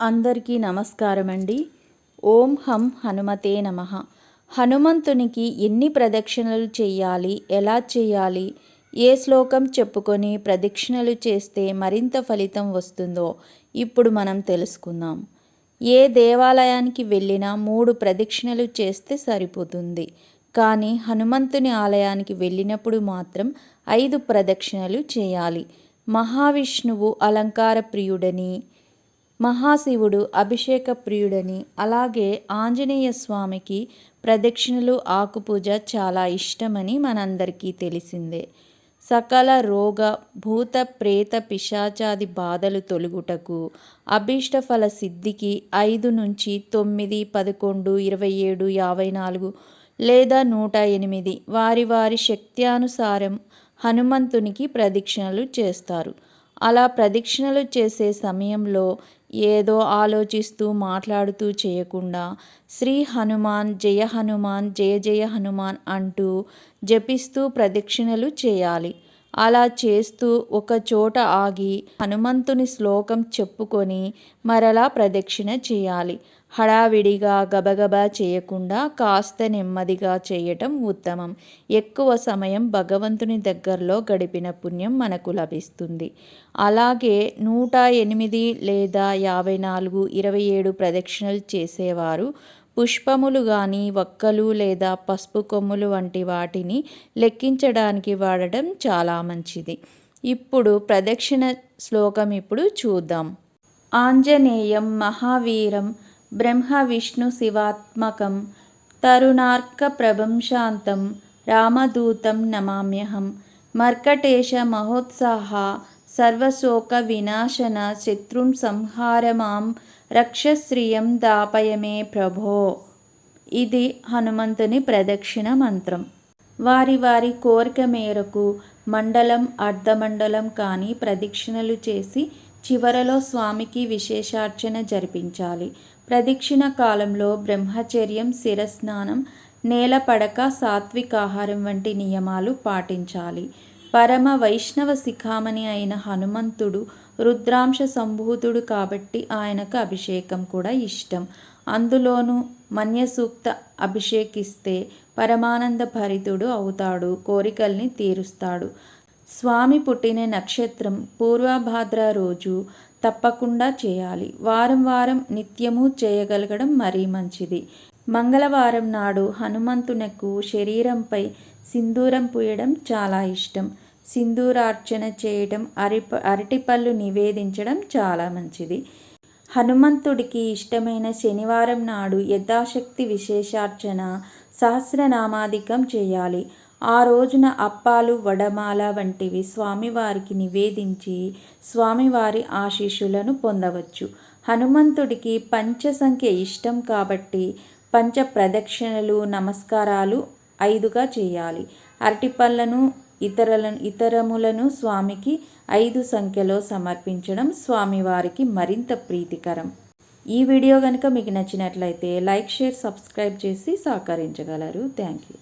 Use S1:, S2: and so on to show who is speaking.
S1: అందరికీ నమస్కారం అండి ఓం హం హనుమతే నమ. హనుమంతునికి ఎన్ని ప్రదక్షిణలు చేయాలి? ఎలా చేయాలి? ఏ శ్లోకం చెప్పుకొని ప్రదక్షిణలు చేస్తే మరింత ఫలితం వస్తుందో ఇప్పుడు మనం తెలుసుకుందాం. ఏ దేవాలయానికి వెళ్ళినా మూడు ప్రదక్షిణలు చేస్తే సరిపోతుంది. కానీ హనుమంతుని ఆలయానికి వెళ్ళినప్పుడు మాత్రం ఐదు ప్రదక్షిణలు చేయాలి. మహావిష్ణువు అలంకార ప్రియుడని మహాశివుడు అభిషేక ప్రియుడని అలాగే ఆంజనేయ స్వామికి ప్రదక్షిణలు ఆకుపూజ చాలా ఇష్టమని మనందరికీ తెలిసిందే. సకల రోగ భూత ప్రేత పిశాచాది బాధలు తొలుగుటకు అభీష్టఫల సిద్ధికి ఐదు నుంచి తొమ్మిది పదకొండు ఇరవై ఏడు యాభై నాలుగు లేదా నూట ఎనిమిది వారి వారి శక్త్యానుసారం హనుమంతునికి ప్రదక్షిణలు చేస్తారు. అలా ప్రదక్షిణలు చేసే సమయంలో ఏదో ఆలోచిస్తూ మాట్లాడుతూ చేయకుండా శ్రీ హనుమాన్ జయ హనుమాన్ జయ జయ హనుమాన్ అంటూ జపిస్తూ ప్రదక్షిణలు చేయాలి. అలా చేస్తూ ఒక చోట ఆగి హనుమంతుని శ్లోకం చెప్పుకొని మరలా ప్రదక్షిణ చేయాలి. హడావిడిగా గబగబా చేయకుండా కాస్త నెమ్మదిగా చేయటం ఉత్తమం. ఎక్కువ సమయం భగవంతుని దగ్గరలో గడిపిన పుణ్యం మనకు లభిస్తుంది. అలాగే నూట ఎనిమిది లేదా యాభై నాలుగు ఇరవై ఏడు ప్రదక్షిణలు చేసేవారు పుష్పములు కానీ వక్కలు లేదా పసుపు కొమ్ములు వంటి వాటిని లెక్కించడానికి వాడటం చాలా మంచిది. ఇప్పుడు ప్రదక్షిణ శ్లోకం ఇప్పుడు చూద్దాం. ఆంజనేయం మహావీరం బ్రహ్మ విష్ణు శివాత్మకం తరుణార్క ప్రభంశాంతం రామదూతం నమామ్యహం మర్కటేశ మహోత్సాహ సర్వశోక వినాశన శత్రుం సంహారమాం రక్షశ్రియం దాపయమే ప్రభో. ఇది హనుమంతుని ప్రదక్షిణ మంత్రం. వారి వారి కోరిక మేరకు మండలం అర్ధమండలం కానీ ప్రదక్షిణలు చేసి చివరలో స్వామికి విశేషార్చన జరిపించాలి. ప్రదక్షిణ కాలంలో బ్రహ్మచర్యం శిరస్నానం నేలపడక సాత్వికాహారం వంటి నియమాలు పాటించాలి. పరమ వైష్ణవ శిఖామణి అయిన హనుమంతుడు రుద్రాంశ సంభూతుడు కాబట్టి ఆయనకు అభిషేకం కూడా ఇష్టం. అందులోనూ మన్యసూక్త అభిషేకిస్తే పరమానంద భరితుడు అవుతాడు కోరికల్ని తీరుస్తాడు. స్వామి పుట్టిన నక్షత్రం పూర్వభాద్ర రోజు తప్పకుండా చేయాలి. వారం వారం నిత్యము చేయగలగడం మరీ మంచిది. మంగళవారం నాడు హనుమంతునకు శరీరంపై సింధూరం పూయడం చాలా ఇష్టం. సింధూరార్చన చేయడం అరిప అరటిపళ్ళు నివేదించడం చాలా మంచిది. హనుమంతుడికి ఇష్టమైన శనివారం నాడు యథాశక్తి విశేషార్చన సహస్రనామాధికం చేయాలి. ఆ రోజున అప్పాలు వడమాల వంటివి స్వామివారికి నివేదించి స్వామివారి ఆశీస్సులను పొందవచ్చు. హనుమంతుడికి పంచసంఖ్య ఇష్టం కాబట్టి పంచ ప్రదక్షిణలు నమస్కారాలు ఐదుగా చేయాలి. అరటిపళ్ళను ఇతరులను ఇతరములను స్వామికి ఐదు సంఖ్యలో సమర్పించడం స్వామివారికి మరింత ప్రీతికరం. ఈ వీడియో కనుక మీకు నచ్చినట్లయితే లైక్ షేర్ సబ్స్క్రైబ్ చేసి సహకరించగలరు. Thank you.